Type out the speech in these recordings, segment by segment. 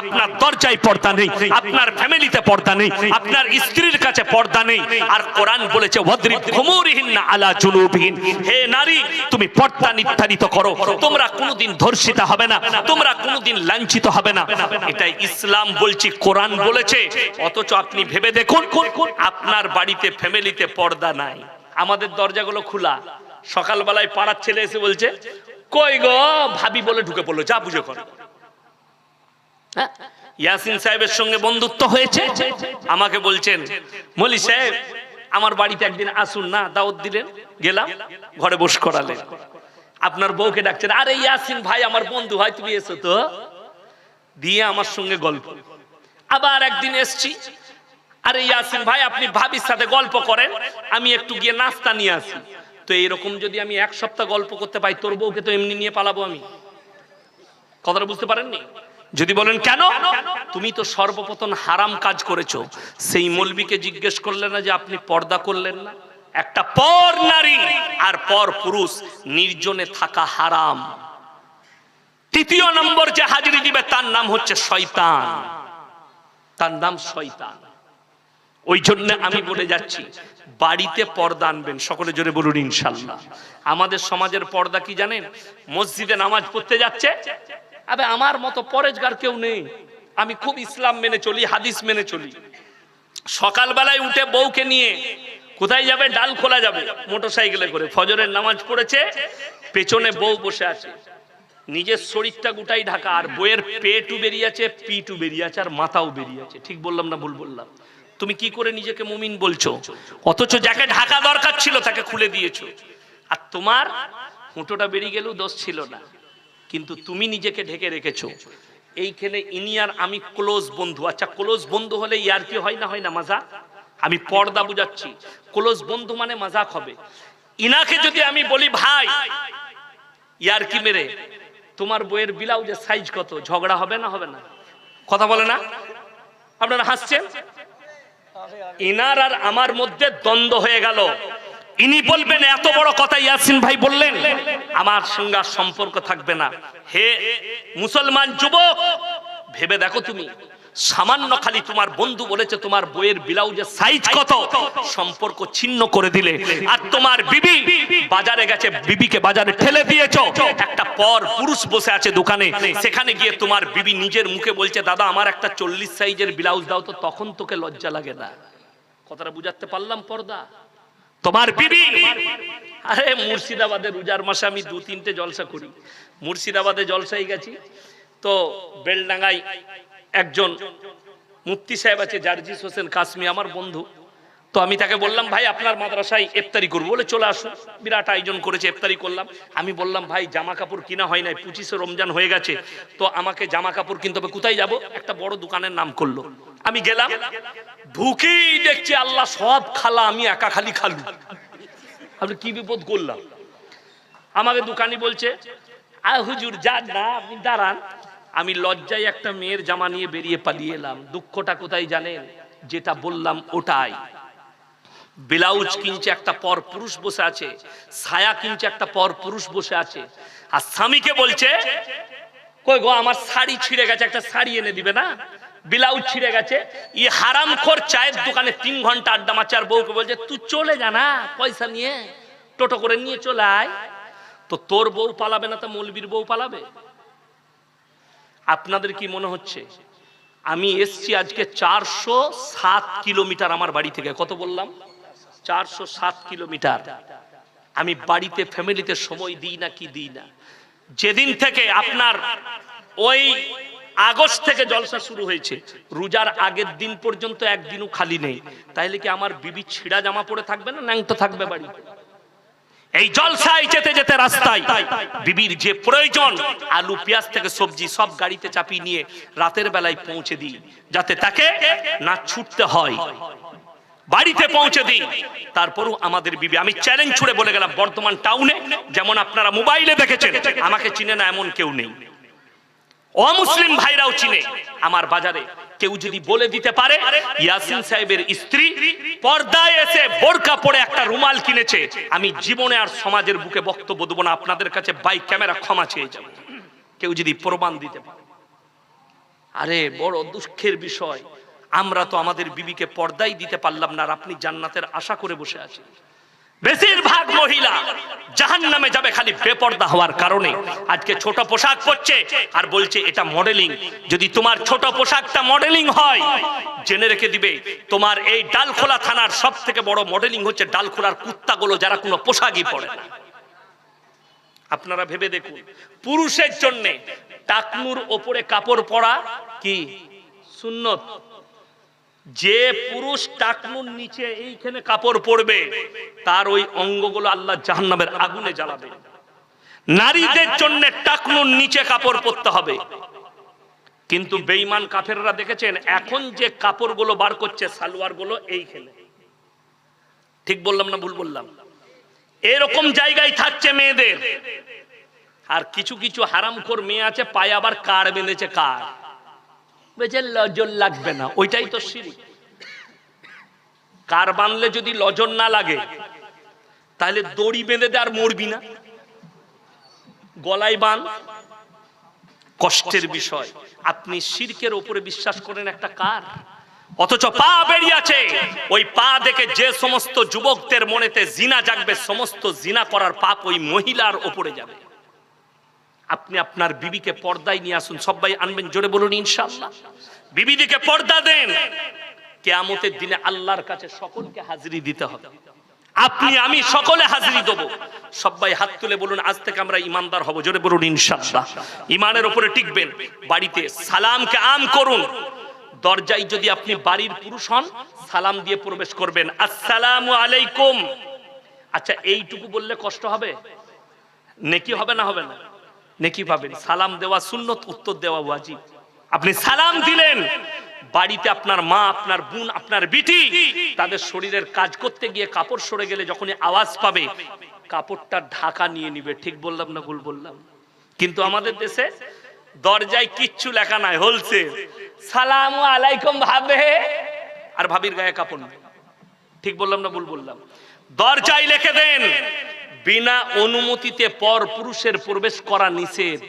আপনার দরজায় পর্দা নেই। আপনার ফ্যামিলিতে পর্দা নেই। আপনার স্ত্রীর কাছে পর্দা নেই। আর কোরআন বলেছে আলা হে নারী, তুমি পর্দা নির্ধারিত করো। তোমরা হবে না। তোমরা লাঞ্ছিত হবে না। এটা ইসলাম বলছি, কোরআন বলেছে। অথচ আপনি ভেবে দেখুন, আপনার বাড়িতে, ফ্যামিলিতে পর্দা নাই। আমাদের দরজাগুলো খোলা। সকালবেলায় পাড়ার ছেলে এসে বলছে, কই গো? ভাবি বলে ঢুকে পড়ল। যা, বুঝে কর? ইয়াসিন সাহেবের সঙ্গে বন্ধুত্ব হয়েছে? আমাকে বলছেন, মলি সাহেব, আমার বাড়িতে একদিন আসুন না, দাওয়াত দিলেন, গেলাম, ঘরে বস করালেন। আপনার বউকে ডাকছেন, আরে ইয়াসিন ভাই, আমার বন্ধু, হয় তুমি এসো তো। দিয়ে আমার সঙ্গে গল্প। আবার একদিন এসছি, আরে ইয়াসিন ভাই, আপনি ভাবির সাথে গল্প করেন, আমি একটু গিয়ে নাস্তা নিয়ে আসি। তো এরকম যদি আমি এক সপ্তাহ গল্প করতে পাই, তোর বউকে তো এমনি নিয়ে পালাবো আমি। কথাটা বুঝতে পারেননি? যদি বলেন কেন? তুমি তো সর্বপ্রথম হারাম কাজ করেছ। সেই মলবিকে জিজ্ঞেস করলেন না যে আপনি পর্দা করলেন না? একটা পর নারী আর পর পুরুষ নির্জনে থাকা হারাম। তৃতীয় নম্বর যে হাজিরি দিবে, তার নাম হচ্ছে শয়তান। তার নাম শয়তান। ওই জন্য আমি বলে যাচ্ছি, বাড়িতে পর্দা আনবেন। সকলে জোরে বলুন, ইনশাল্লাহ। আমাদের সমাজের পর্দা কি জানেন? মসজিদে নামাজ পড়তে যাচ্ছে আবে আমার মতো পরেজগার কেউ নেই। আমি খুব ইসলাম মেনে চলি, হাদিস মেনে চলি। সকালবেলায় উঠে বউকে নিয়ে কোথায় যাবে? ডাল খোলা যাবে। মোটর সাইকেলে করে। ফজরের নামাজ পড়েছে, পেছনে বউ বসে আছে। নিজের শরীরটা গোটাই ঢাকা, আর বইয়ের পেটু বেরিয়ে আছে পিটু বেরিয়ে আছে আর মাথাও বেরিয়ে আছে ঠিক বললাম না ভুল বললাম? তুমি কি করে নিজেকে মুমিন বলছো? অথচ যাকে ঢাকা দরকার ছিল তাকে খুলে দিয়েছ। আর তোমার হুঁটোটা বেরিয়ে গেলেও দোষ ছিল না। কিন্তু তুমি নিজেকে ঢেকে রেখেছো। এইখানে ইনি আর আমি ক্লোজ বন্ধু। আচ্ছা ক্লোজ বন্ধু হলে ইয়ার কি হয় না হয় না মাজা আমি পর্দা বুঝাচ্ছি। ক্লোজ বন্ধু মানে মাজাক হবে। ইনাকে যদি আমি বলি, ভাই, ইয়ার কি মেরে? তোমার বইয়ের ব্লাউজের সাইজ কত? ঝগড়া হবে না হবে না? কথা বলে না? আপনারা হাসছেন? ইনার আর আমার মধ্যে দ্বন্দ্ব হয়ে গেল। ইনি বলবেন, এত বড় কথা ইয়াসিন ভাই বললেন, আমার সঙ্গে সম্পর্ক থাকবে না। হে মুসলমান যুবক, ভেবে দেখো তুমি, সামান্য খালি তোমার বন্ধু বলেছে তোমার বইয়ের ব্লাউজের সাইজ কত? সম্পর্ক ছিন্ন করে দিলে। আর তোমার বিবি বাজারে গেছে, বিবিকে বাজারে ঠেলে দিয়েছ। একটা পর পুরুষ বসে আছে দোকানে, সেখানে গিয়ে তোমার বিবি নিজের মুখে বলছে, দাদা, আমার একটা চল্লিশ সাইজের ব্লাউজ দাও তো, তখন তোকে লজ্জা লাগে না। কথাটা বুঝাতে পারলাম পর্দা? তোমার বিবি। আরে মুর্শিদাবাদে রোজার মাসে আমি দু তিনটে জলসা করি। মুর্শিদাবাদে জলসাই গেছি। তো বেলডাঙ্গাই একজন মুফতি সাহেব আছে জার্জিস হোসেন কাশ্মী আমার বন্ধু। তো আমি তাকে বললাম ভাই আপনার মাদ্রাসায় ইফতারি করব বলে চলে আসুন। বিরাট আয়োজন করেছে ইফতারি করলাম। আমি বললাম ভাই জামা কাপড় কিনা হয় নাই পঁচিশে রমজান হয়ে গেছে। তো আমাকে জামা কাপড় কিনতে হবে কোথায় যাব? একটা বড় দোকানের নাম করল। আমি গেলাম। ঢুকেই দেখছি আল্লাহ সব খালা, আমি একা খালি খালু। আপনি কি বিপদ করলাম? আমাকে দোকানি বলছে আ হুজুর, যান না, আপনি দাঁড়ান। আমি লজ্জায় একটা মেয়ের জামা নিয়ে বেরিয়ে পালিয়ে এলাম। দুঃখটা কোথায় জানেন? যেটা বললাম ওটাই। ব্লাউজ কিনছে একটা পর পুরুষ বসে আছে, ছায়া কিনছে একটা পর পুরুষ বসে আছে। আর স্বামীকে বলছে, কই গো, আমার শাড়ি ছিঁড়ে গেছে, একটা শাড়ি এনে দিবে না? ব্লাউজ ছিঁড়ে গেছে। ই হারাম খোর চায়ের দোকানে তিন ঘণ্টা আড্ডা মারছে, আর বউকে বলছে, তুই চলে যা না, পয়সা নিয়ে টোটো করে নিয়ে চলে আয়। তো তোর বউ পালাবে না, তো মৌলবীর বউ পালাবে? আপনাদের কি মনে হচ্ছে? আমি এসছি আজকে চারশো সাত কিলোমিটার আমার বাড়ি থেকে। কত বললাম? চারশো সাত কিলোমিটার। আমি বাড়িতে, ফ্যামিলিতে সময় দিই না কি দিই না। যেদিন থেকে আপনার ওই আগস্ট থেকে জলসা শুরু হয়েছে। রোজার আগের দিন পর্যন্ত একদিনও খালি নেই। তাইলে কি আমার বিবি ছিঁড়া জামা পরে থাকবে না ন্যাংটো থাকবে বাড়ি? এই জলসায় যেতে যেতে রাস্তায় বিবির যে প্রয়োজন, আলু, পেঁয়াজ থেকে সবজি সব গাড়িতে চাপিয়ে নিয়ে রাতের বেলায় পৌঁছে দিই। যাতে তাকে না ছুটতে হয়। বাড়িতে পৌঁছে দিই। তারপরও আমাদের বিবি, আমি চ্যালেঞ্জ ছুড়ে বলে গেলাম, বর্তমান টাউনে যেমন আপনারা মোবাইলে দেখেছেন, আমাকে চিনে না এমন কেউ নেই। অমুসলিম ভাইরাও চিনে। আমার বাজারে কেউ যদি বলে দিতে পারে, ইয়াসিন সাহেবের স্ত্রী পর্দায় এসে বোরকা পরে একটা রুমাল কিনেছে। আমি জীবনে আর সমাজের বুকে বক্তব্য দেবো না, আপনাদের কাছে বাইক ক্যামেরা ক্ষমা চেয়ে যাব। কেউ যদি প্রমাণ দিতে পারে। আরে, বড় দুঃখের বিষয়। আমরা তো আমাদের বিবিকে পর্দাই দিতে পারলাম না আর আপনি জান্নাতের আশা করে বসে আছেন। বেশিরভাগ মহিলা জাহান নামে যাবে খালি বেপর্দা হওয়ার কারণে। আজকে ছোট পোশাক পরছে আর বলছে, এটা মডেলিং যদি তোমার ছোট পোশাকটা মডেলিং হয়, জেনে রেখে দিবে, তোমার এই ডালখোলা থানার সব থেকে বড় মডেলিং হচ্ছে ডালখোলার কুত্তাগুলো যারা কোনো পোশাকই পরে না। আপনারা ভেবে দেখুন, পুরুষের জন্য টাকনুর ওপরে কাপড় পরা কি সুন্নত? যে পুরুষ টাকনুর নিচে এইখানে কাপড় পরবে, তার ওই অঙ্গগুলো আল্লাহ জাহান্নামের আগুনে জ্বালাবে। নারীদের জন্য টাকনুর নিচে কাপড় পরতে হবে। কিন্তু বেঈমান কাফেররা দেখেছেন, এখন যে কাপড়গুলো বার করছে সালোয়ারগুলো এইখানে। ঠিক বললাম না ভুল বললাম? এরকম জায়গায় থাকছে মেয়েদের। আর কিছু কিছু হারামখোর মেয়ে আছে, পায়ে আবার কার বেঁধেছে কার? বলছে লজর লাগবে না, ওইটাই তো কার বানলে যদি লজর না লাগে, তাহলে দড়ি বেঁধে দে আর মরবি না। গলায় বান, কষ্টের বিষয়। আপনি শিরকের ওপরে বিশ্বাস করেন একটা কার? অথচ পা বেরিয়ে আছে ওই পা দেখে যে সমস্ত যুবকদের মনেতে জিনা জাগবে, সমস্ত জিনা করার পাপ ওই মহিলার ওপরে যাবে। আপনি আপনার বিবিকে পর্দায় নিয়ে আসুন, সবাই আনবেন, জোরে বলুন, ইনশাআল্লাহ। বিবিদিকে পর্দা দেন। কেয়ামতের দিনে আল্লাহর কাছে সকলকে হাজিরি দিতে হবে। আপনি, আমি সকলে হাজিরি দেব। সবাই হাত তুলে বলুন, আজ থেকে আমরা ইমানদার হব, জোরে বলুন, ইনশাআল্লাহ। ইমানের উপরে টিকবেন। বাড়িতে সালামকে আম করুন। দরজায় যদি আপনি বাড়ির পুরুষ হন, সালাম দিয়ে প্রবেশ করবেন। আসসালামু আলাইকুম। আচ্ছা এইটুকু বললে কষ্ট হবে? নেকি হবে না হবে না? নেকি পাবেন? সালাম দেওয়া সুন্নত, উত্তর দেওয়া ওয়াজিব। আপনি সালাম দিলেন, বাড়িতে আপনার মা, আপনার বোন, আপনার বিটি, তাদের শরীরের কাজ করতে গিয়ে কাপড় সরে গেলে যখনই আওয়াজ পাবে, কাপড়টা ঢাকা নিয়ে নিবে। ঠিক বললাম না ভুল বললাম? কিন্তু আমাদের দেশে দরজায় কিচ্ছু লেখা নাই হলছে সালাম আলাইকুম ভাবে। আর ভাবির গায়ে কাপড় ঠিক বললাম না ভুল বললাম? দরজায় লিখে দেন বিনা অনুমতিতে পর পুরুষের প্রবেশ করা নিষেধ।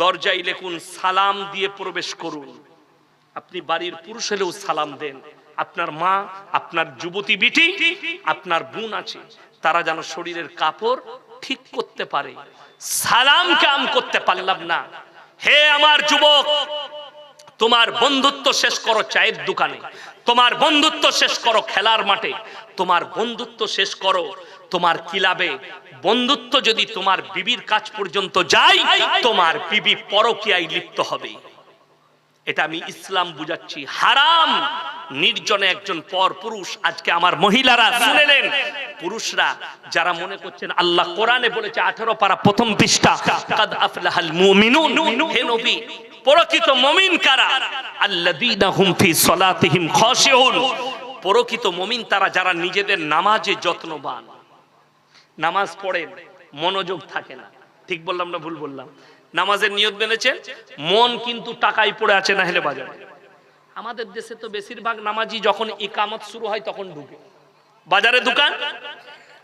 দরজায় লেখুন, সালাম দিয়ে প্রবেশ করুন। আপনি বাড়ির পুরুষ হলেও সালাম দেন। আপনার মা, আপনার যুবতী বিটি, আপনার বোন আছে, তারা যেন শরীরের কাপড় ঠিক করতে পারে। সালাম কাম করতে পারলাম না? হে আমার যুবক, তোমার বন্ধুত্ব শেষ করো চায়ের দোকানে, তোমার বন্ধুত্ব শেষ করো খেলার মাঠে, তোমার বন্ধুত্ব শেষ করো তোমার কিলাবে বন্ধুত্ব যদি তোমার বিবির কাজ পর্যন্ত যায় তোমার বিবি পরকিয়ায় লিপ্ত হবে। এটা আমি ইসলাম বুঝাচ্ছি। হারাম। নির্জনে একজন পর পুরুষ আজকে আমার মহিলারা শুনেলেন পুরুষরা যারা মনে করছেন আল্লাহ কোরআনে বলেছে আঠারো পারা প্রথম পৃষ্ঠা কাদ আফলাহাল মুমিনুন? হে নবী প্রকৃত মুমিন কারা? আল্লাযীনা হুম ফি সলাতিহিম খাশিউন। প্রকৃত মুমিন তারা যারা নিজেদের নামাজে যত্নবান। নামাজ পড়েন মনোযোগ থাকে না। ঠিক বললাম না ভুল বললাম? নামাজের নিয়ত বেঁধেছে মন কিন্তু টাকায় পড়ে আছে না হেলে বাজারে। আমাদের দেশে তো বেশিরভাগ নামাজি যখন ইকামত শুরু হয় তখন ঢুকে। বাজারে দোকান,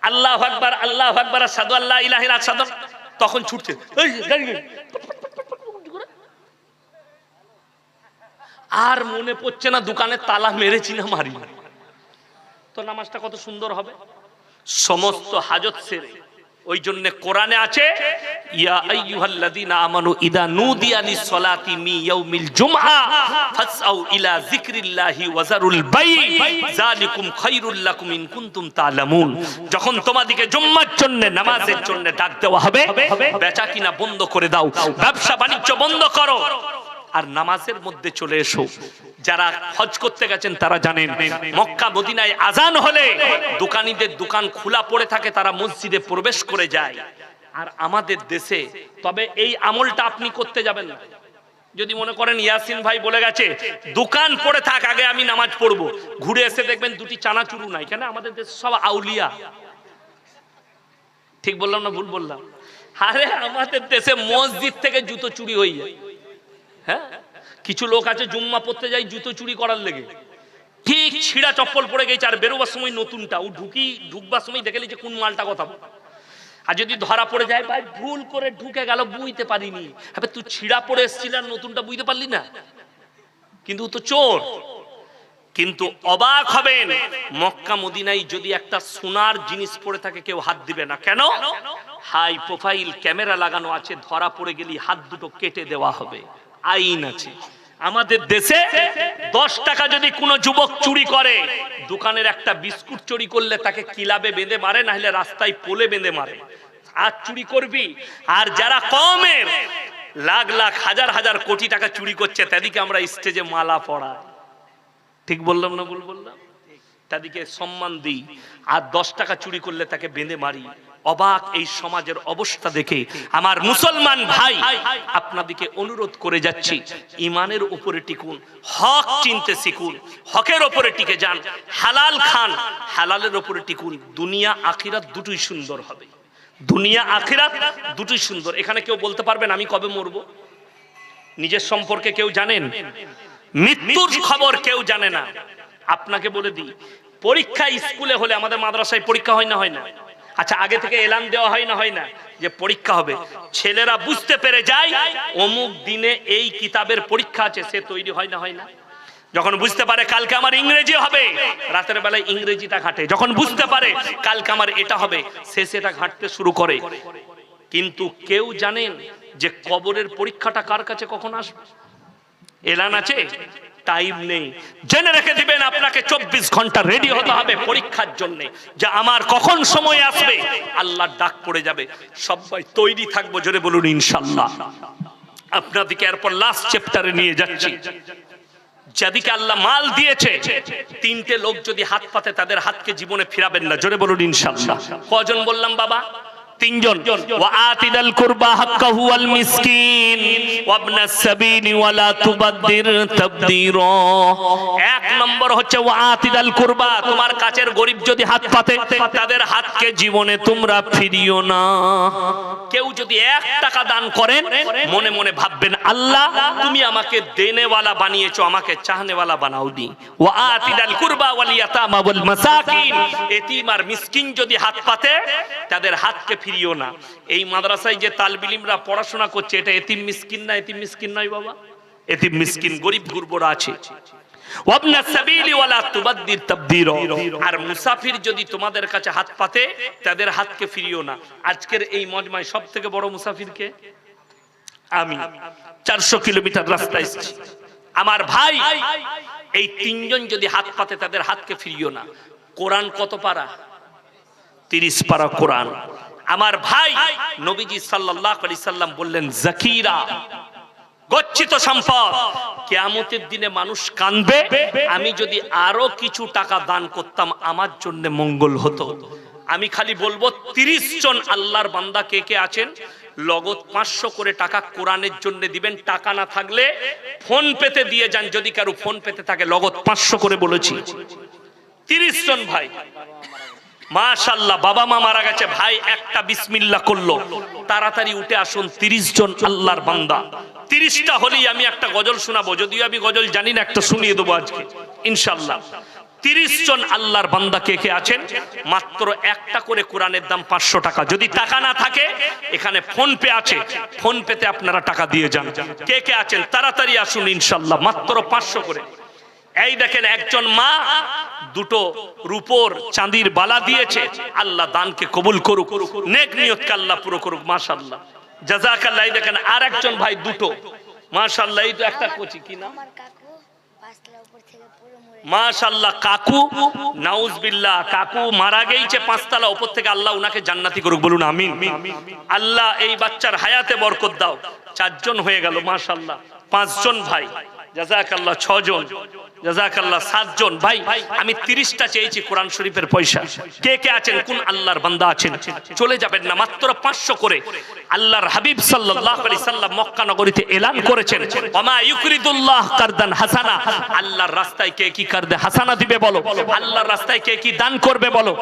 আল্লাহ আকবার আল্লাহ আকবার সাদু আল্লাহ ইলাহিল সাদু তখন ছুটছে। আর মনে পড়ছে না দোকানে তালা মেরেছি না মারি। তো নামাজটা কত সুন্দর হবে? সমস্ত হাজত সেরে। ওই জন্য কোরআনে আছে ইয়া আইয়ুহাল্লাযীনা আমানু ইদা নুদিয়া লিস-সালাতি মি ইয়াউমিল জুমআ ফাসআউ ইলা যিকরিল্লাহি ওয়া যারুল বাই। যালিকুম খায়রুল লাকুম ইন কুনতুম তা'লামুন। যখন তোমাদিকে জুম্মার জন্য নামাজের জন্য ডাক দেওয়া হবে। বেচা কিনা বন্ধ করে দাও। ব্যবসা বাণিজ্য বন্ধ করো। আর নামাজের মধ্যে চলে এসো। যারা হজ করতে গেছেন তারা জানেন, মক্কা মদিনায় আজান হলে দোকানীদের দোকান খোলা পড়ে থাকে, তারা মসজিদে প্রবেশ করে যায়। আর আমাদের দেশে, তবে এই আমলটা আপনি করতে যাবেন না। যদি মনে করেন ইয়াসিন ভাই বলে গেছে, দোকান পড়ে থাক, আগে আমি নামাজ পড়ব। ঘুরে এসে দেখবেন দুটি চানাচুরু নাই, কেন? আমাদের দেশে সব আউলিয়া। ঠিক বললাম না ভুল বললাম? আরে, আমাদের দেশে মসজিদ থেকে জুতো চুরি হয়ে হ্যাঁ? কিছু লোক আছে, জুম্মা পড়তে যায় জুতো চুরি করার লেগে। ঠিক ছিঁড়া চপ্পল পড়ে গেছে, আর বেরোবার সময় নতুনটা। ও ঢুকি, ঢুকবার সময় দেখে যে কোন মালটা কথা। আর যদি ধরা পড়ে যায়, ভাই, ভুল করে ঢুকে গেল, বুঝতে পারিনি। হ্যাঁ তুই ছিঁড়া পড়ে এসেছিল আর নতুনটা বুঝতে পারলি না? কিন্তু তো চোর। কিন্তু অবাক হবেন, মক্কা মদিনায় যদি একটা সোনার জিনিস পড়ে থাকে, কেউ হাত দিবে না। কেন? হাই প্রোফাইল, ক্যামেরা লাগানো আছে, ধরা পড়ে গেলি হাত দুটো কেটে দেওয়া হবে। আইন আছে। আমাদের দেশে দশ টাকা যদি কোনো যুবক চুরি করে, দোকানের একটা বিস্কুট চুরি করলে তাকে কিলাবে বেঁধে মারে না হলে রাস্তায় পোলে বেঁধে মারে। আর চুরি করবি? আর যারা কমের, লাখ লাখ, হাজার হাজার কোটি টাকা চুরি করছে, তাদেরকে আমরা স্টেজে মালা পড়াই ঠিক বললাম না ভুল বললাম? তাদেরকে সম্মান দিই। আর দশ টাকা চুরি করলে তাকে বেঁধে মারি। অবাক এই সমাজের অবস্থা দেখে আমার মুসলমান ভাই আপনাদেরকে অনুরোধ করে যাচ্ছি, ইমানের উপরে টিকুন, হক চিনতে শিখুন, হকের উপরে টিকে যান, হালাল খান, হালালের উপরে টিকুন, দুনিয়া, আখিরাত দুটোই সুন্দর হবে। দুনিয়া, আখিরাত দুটোই সুন্দর। এখানে কেউ বলতে পারবেন, আমি কবে মরবো? নিজের সম্পর্কে কেউ জানেন? মৃত্যুর খবর কেউ জানে না। আপনাকে বলে দিই পরীক্ষা স্কুলে হলে আমাদের মাদ্রাসায় পরীক্ষা হয় না হয় না? আচ্ছা আগে থেকে এলান দেওয়া হয় না হয় না, যে পরীক্ষা হবে। ছেলেরা বুঝতে পেরে যায়, অমুক দিনে এই কিতাবের পরীক্ষা আছে, সে তৈরি হয় না হয় না। যখন বুঝতে পারে কালকে আমার ইংরেজি হবে, রাতের বেলায় ইংরেজিটা ঘাটে। যখন বুঝতে পারে কালকে আমার এটা হবে, সে সেটা ঘাটতে শুরু করে। কিন্তু কেউ জানেন যে কবরের পরীক্ষাটা কার কাছে কখন আসবে? এলান আছে? টাইম নেই। জেনে রেখে দিবেন, আপনাকে চব্বিশ ঘণ্টা রেডি হতে হবে পরীক্ষার জন্য। যে আমার কখন সময় আসবে, আল্লাহর ডাক পড়ে যাবে। সবাই তৈরি থাকব, জোরে বলুন, ইনশাল্লাহ। আপনাদেরকে এরপর লাস্ট চ্যাপ্টারে নিয়ে যাচ্ছি। যাদিকে আল্লাহ মাল দিয়েছে, তিনটে লোক যদি হাত পাতে, তাদের হাতকে জীবনে ফিরাবেন না। জোরে বলুন, ইনশাল্লাহ। কজন বললাম, বাবা? তিনজন। কুরবা হাক্কাহু মিসকিন। সাবিলি ওয়ালা তুবাদদির তাবদীরা। এক নম্বর হচ্ছে কুরবা, তোমার কাছের যদি হাত পাতে, তাদের হাতকে জীবনে তোমরা ফিরিও না। কেউ যদি এক টাকা দান করেন, মনে মনে ভাববেন, আল্লাহ, তুমি আমাকে দেনেওয়ালা বানিয়েছো, আমাকে চাহনেওয়ালা বানাওনি ওয়াতিদাল কুরবা ওয়াল ইয়াতামা ওয়াল মাসাকিন। এতিম আর মিসকিন যদি হাত পাতে, তাদের হাতকে ফিরিও না। এই মাদ্রাসায় যে তালবিলিমরা পড়াশোনা করছে, এটা এতিম মিসকিন না, এতিম মিসকিন নয় বাবা। এতিম মিসকিন, গরিব গুরবরা আছে। আর মুসাফির যদি তোমাদের কাছে হাত পাতে, তাদের হাতকে ফিরিও না। আজকের এই মজমায় সব থেকে বড় মুসাফির কে আমি। চারশো কিলোমিটার রাস্তা আমার ভাই, এই তিনজন যদি হাত পাতে, তাদের হাতকে ফিরিও না। কোরআন কত পারা? তিরিশ পারা কোরআন। আমার ভাই নবীজি সাল্লাল্লাহু আলাইহি সাল্লাম বললেন, জাকিরা, গচ্ছিত সম্পদ। কেয়ামতের দিনে মানুষ কানবে। আমি যদি আরও কিছু টাকা দান করতাম, আমার জন্য মঙ্গল হতো। আমি খালি বলব, তিরিশ জন আল্লাহর বান্দা কে কে আছেন? লগত পাঁচশো করে টাকা কোরআনের জন্য দিবেন। টাকা না থাকলে ফোন পেতে দিয়ে যান, যদি কারও ফোন পেতে থাকে, লগত পাঁচশো করে বলেছি। তিরিশ জন ভাই। মাশাল্লাহ বাবা মা মারা গেছে, ভাই একটা বিসমিল্লা করল। তাড়াতাড়ি উঠে আসুন, তিরিশ জন আল্লাহর বান্দা। তিরিশটা হলেই আমি একটা গজল শোনাবো, যদিও আমি গজল জানি না, একটা শুনিয়ে দেবো আজকে ইনশাল্লাহ তিরিশ জন আল্লাহর বান্দা কে কে আছেন? মাত্র একটা করে কোরআনের দাম পাঁচশো টাকা। যদি টাকা না থাকে, এখানে ফোন পে আছে ফোন পেতে আপনারা টাকা দিয়ে যান। কে কে আছেন? তাড়াতাড়ি আসুন ইনশাল্লাহ মাত্র পাঁচশো করে। এই দেখেন একজন মা দুটো রূপোর চাঁদির বালা দিয়েছে। আল্লাহ দানকে কবুল করুক। নেক নিয়তকে আল্লাহ পুরো করুক মাশাল্লাহ জাজাকাল্লাহ এই দেখেন আর একজন ভাই দুটো। মাশাল্লাহ এই তো একটা কোচি কি না আমার কাকু পাঁচতলা উপর থেকে পড়ে মরে মাশাল্লাহ কাকু নাউজবিল্লাহ কাকু মারা গেছে পাঁচতলা উপর থেকে আল্লাহ উনাকে জান্নাতি করুক বলুন আমিন। আল্লাহ এই বাচ্চার হায়াতে বরকত দাও। চারজন হয়ে গেল মাশাল্লাহ পাঁচজন ভাই জাজাকাল্লাহ ছজন। তিরিশটা চেয়েছি কোরআন শরীফের পয়সা। কে কে আছেন? আল্লাহর বান্দা চলে যাবেন না, মাত্র পাঁচশো করে। আল্লাহর হাবিব নগরীতে এলান করেছেন। রাস্তায় কে কি হাসানা দিবে বলো? আল্লাহর রাস্তায় কে কি দান করবে বলো?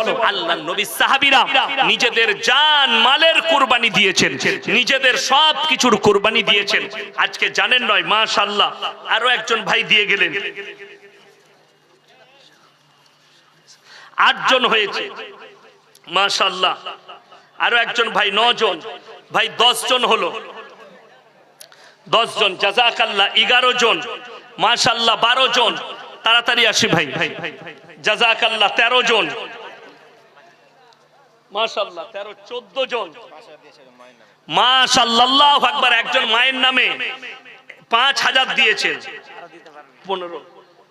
সাহাবীরা নিজেদের জান, মালের কুরবানি দিয়েছেন। নিজেদের সব কিছুর কুরবানি দিয়েছেন। আজকে জানেন নয়, মাশাআল্লাহ। আরও একজন ভাই দিয়ে গেলেন। আটজন হয়েছে। মাশাল্লাহ আরও একজন ভাই, নজন। ভাই জন হলো। জন জাজাকাল্লাহ এগারো জন মাশাল্লাহ বারো জন তাড়াতাড়ি আসি ভাই। ভাই জাজাকাল্লাহ তেরো জন মাশাল্লাহ তেরো চোদ্দ জন মাশাল্লাহ একজন মায়ের নামে পাঁচ হাজার দিয়েছেন। পনেরো।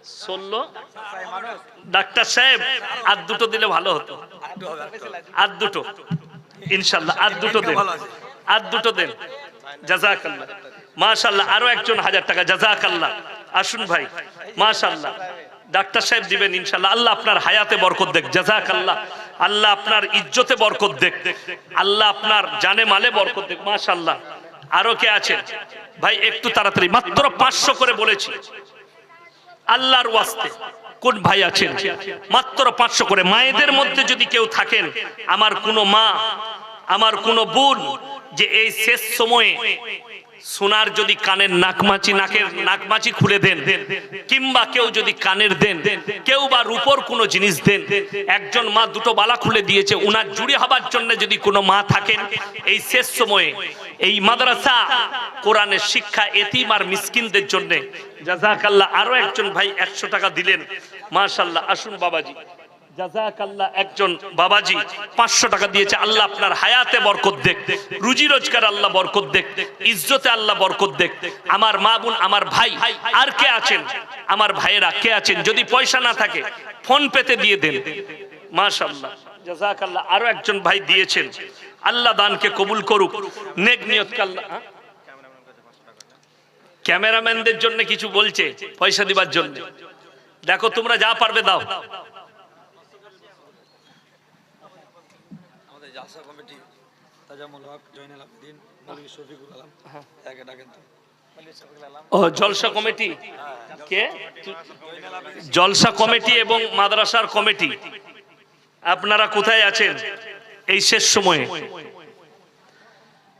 ষোলো। ডাক্তার সাহেব, আর দুটো দিলে ভালো হতো। আর দুটো। ইনশাল্লাহ, আর দুটো দেন। আর দুটো দেন। জাজাকাল্লাহ। মাশাল্লাহ, আরও একজন হাজার টাকা। জাজাকাল্লাহ। আসুন ভাই, মাশাল্লাহ। ডাক্তার সাহেব দিবেন, ইনশাল্লাহ। আল্লাহ আপনার হায়াতে বরকত দেখ। জাজাকাল্লাহ। আল্লাহ আল্লাহ আপনার ইজ্জতে বরকত দেখ। আল্লাহ আপনার জানে মালে বরকত দেখ। মাশাল্লাহ। আরও কে আছে? ভাই, একটু তাড়াতাড়ি। মাত্র পাঁচশো করে বলেছি। আল্লাহর ওয়াস্তে। কোন ভাই আছেন? মাত্র পাঁচশো করে। মায়েদের মধ্যে যদি কেউ থাকেন, আমার কোনো মা, আমার কোনো বোন যে এই শেষ সময়ে সোনার যদি কানের নাকমাচি নাকের নাকমাচি খুলে দেন, কিংবা কেউ যদি কানের দেন, কেউ বা রূপর কোনো জিনিস দেন, একজন মা দুটো বালা খুলে দিয়েছে, উনার জুড়ে হবার জন্য যদি কোনো মা থাকেন, এই শেষ সময়ে এই মাদ্রাসা, কোরআনের শিক্ষা, এতিম আর মিসকিনদের জন্য, জাজাকাল্লাহ, আরও একজন ভাই একশো টাকা দিলেন। মাশাল্লাহ, আসুন বাবাজি। একজন বাবাজি পাঁচশো টাকা দিয়েছে, আল্লাহ আপনার হায়াতে বরকত দেখ। রুজি রোজগার আল্লাহ বরকত দেখ, ইজ্জতে আল্লাহ বরকত দেখ। আমার মা বোন, আমার ভাই, আর কে আছেন? আমার ভাইয়েরা কে আছেন? যদি পয়সা না থাকে, ফোন পেতে দিয়ে দেন। মাশাল্লাহ আরও একজন ভাই দিয়েছেন। আল্লাহ দানকে কবুল করুক। নেক নিয়ত কাল্লাহ হ্যাঁ? ক্যামেরাম্যানদের জন্য কিছু বলছে, পয়সা দিবার জন্য। দেখো, তোমরা যা পারবে দাও। কমিটি তাজামুল হক জয়নাল আবেদিন মৌলী শফিকুল আলম একে ডাকেন তো। ও জলসা কমিটি? কে? জলসা কমিটি এবং মাদ্রাসার কমিটি। আপনারা কোথায় আছেন এই শেষ সময়ে?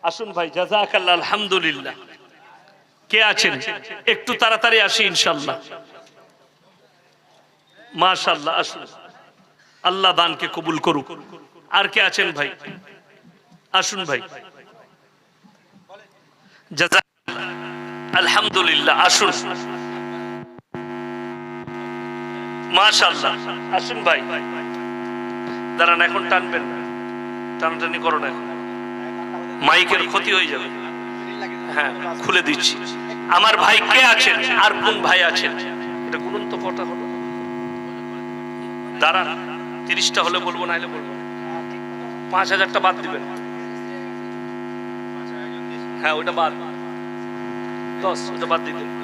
আসুন ভাই জাজাকাল্লাহ আলহামদুলিল্লাহ। কে আছেন? একটু তাড়াতাড়ি আসি ইনশাল্লাহ মাশাল্লাহ আসুন। আল্লাহ দানকে কবুল করুক। আর কে আছেন ভাই? আসুন ভাই। আলহামদুলিল্লাহ, আসুন। মাশাল্লাহ আসুন ভাই। দাঁড়ান, এখন টানবেন না। টানাটানি করো না এখন। মাইকের ক্ষতি হয়ে যাবে। হ্যাঁ খুলে দিচ্ছি। আমার ভাই কে আছেন? আর কোন ভাই আছেন? এটা গুনুন তো কটা হলো। দাঁড়ান, তিরিশটা হলে বলব, নাইলে বলব। না। পাঁচ হাজারটা বাদ দিবেন। হ্যাঁ ওটা বাদ। দশ ওটা বাদ দিবেন